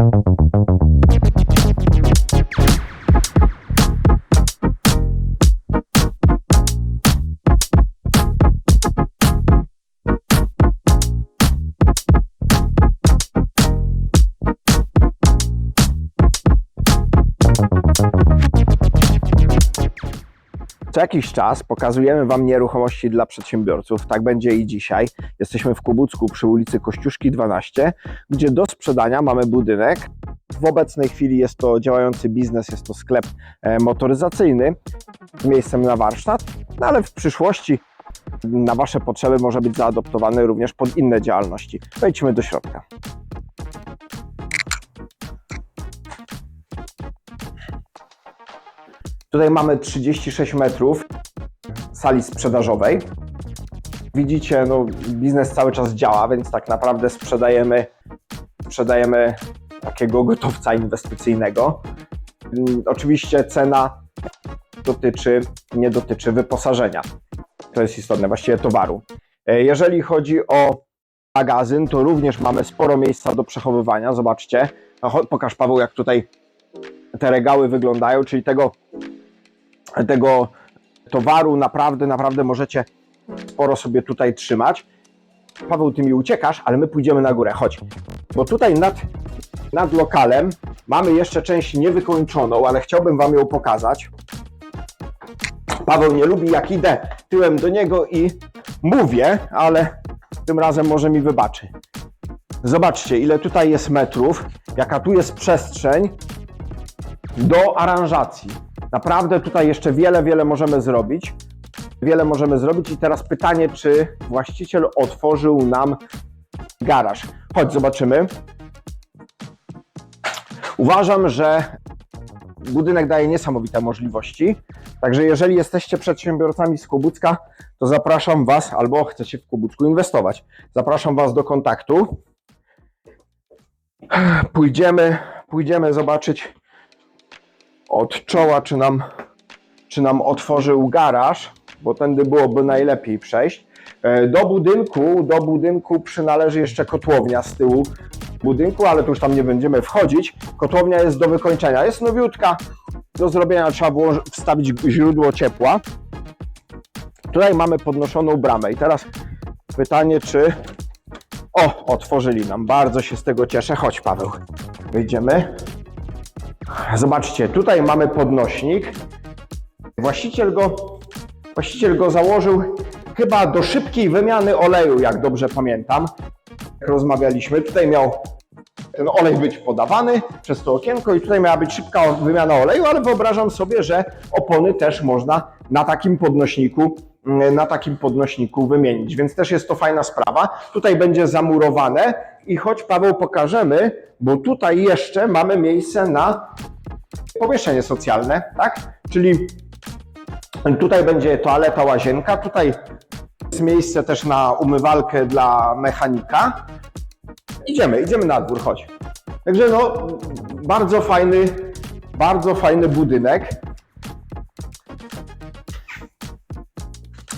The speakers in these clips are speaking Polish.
Thank you Co jakiś czas pokazujemy Wam nieruchomości dla przedsiębiorców. Tak będzie i dzisiaj. Jesteśmy w Kubucku przy ulicy Kościuszki 12, gdzie do sprzedania mamy budynek. W obecnej chwili jest to działający biznes, jest to sklep e, motoryzacyjny z miejscem na warsztat, no ale w przyszłości na Wasze potrzeby może być zaadoptowany również pod inne działalności. Wejdźmy do środka. Tutaj mamy 36 metrów sali sprzedażowej. Widzicie, no, biznes cały czas działa, więc tak naprawdę sprzedajemy, sprzedajemy takiego gotowca inwestycyjnego. Mm, Oczywiście cena dotyczy, nie dotyczy wyposażenia. To jest istotne, właściwie towaru. E, Jeżeli chodzi o magazyn, to również mamy sporo miejsca do przechowywania. Zobaczcie, No, pokaż Paweł, jak tutaj te regały wyglądają, czyli tego tego towaru naprawdę, naprawdę możecie sporo sobie tutaj trzymać. Paweł, ty mi uciekasz, ale my pójdziemy na górę, chodź. Bo tutaj nad, nad lokalem mamy jeszcze część niewykończoną, ale chciałbym Wam ją pokazać. Paweł nie lubi, jak idę tyłem do niego i mówię, ale tym razem może mi wybaczy. Zobaczcie, ile tutaj jest metrów, jaka tu jest przestrzeń do aranżacji. Naprawdę tutaj jeszcze wiele, wiele możemy zrobić. Wiele możemy zrobić i teraz pytanie, czy właściciel otworzył nam garaż. Chodź, zobaczymy. Uważam, że budynek daje niesamowite możliwości. Także jeżeli jesteście przedsiębiorcami z Kubucka, to zapraszam Was, albo chcecie w Kubucku inwestować, zapraszam Was do kontaktu. Pójdziemy, pójdziemy zobaczyć od czoła, czy nam, czy nam otworzył garaż, bo tędy byłoby najlepiej przejść. E, Do budynku, do budynku przynależy jeszcze kotłownia z tyłu budynku, ale tu już tam nie będziemy wchodzić. Kotłownia jest do wykończenia, jest nowiutka. Do zrobienia trzeba było wstawić źródło ciepła. Tutaj mamy podnoszoną bramę i teraz pytanie, czy... O, otworzyli nam, bardzo się z tego cieszę. Chodź Paweł, wyjdziemy. Zobaczcie, tutaj mamy podnośnik. Właściciel go, właściciel go założył chyba do szybkiej wymiany oleju, jak dobrze pamiętam. Jak rozmawialiśmy, tutaj miał ten olej być podawany przez to okienko i tutaj miała być szybka wymiana oleju, ale wyobrażam sobie, że opony też można na takim podnośniku mm, na takim podnośniku wymienić, więc też jest to fajna sprawa. Tutaj będzie zamurowane i choć Paweł pokażemy, bo tutaj jeszcze mamy miejsce na pomieszczenie socjalne, tak? Czyli tutaj będzie toaleta, łazienka, tutaj jest miejsce też na umywalkę dla mechanika. Idziemy, idziemy na dwór, chodź. Także no, bardzo fajny, bardzo fajny budynek.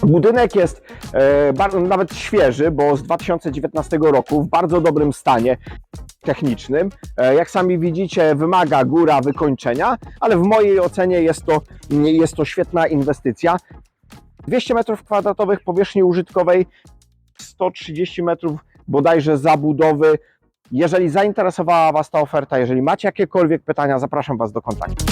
Budynek jest nawet świeży, bo z 2019 roku w bardzo dobrym stanie technicznym. E, jak sami widzicie, wymaga góra wykończenia, ale w mojej ocenie jest to, jest to świetna inwestycja. 200 m2 powierzchni użytkowej, 130 metrów bodajże zabudowy. Jeżeli zainteresowała Was ta oferta, jeżeli macie jakiekolwiek pytania, zapraszam Was do kontaktu.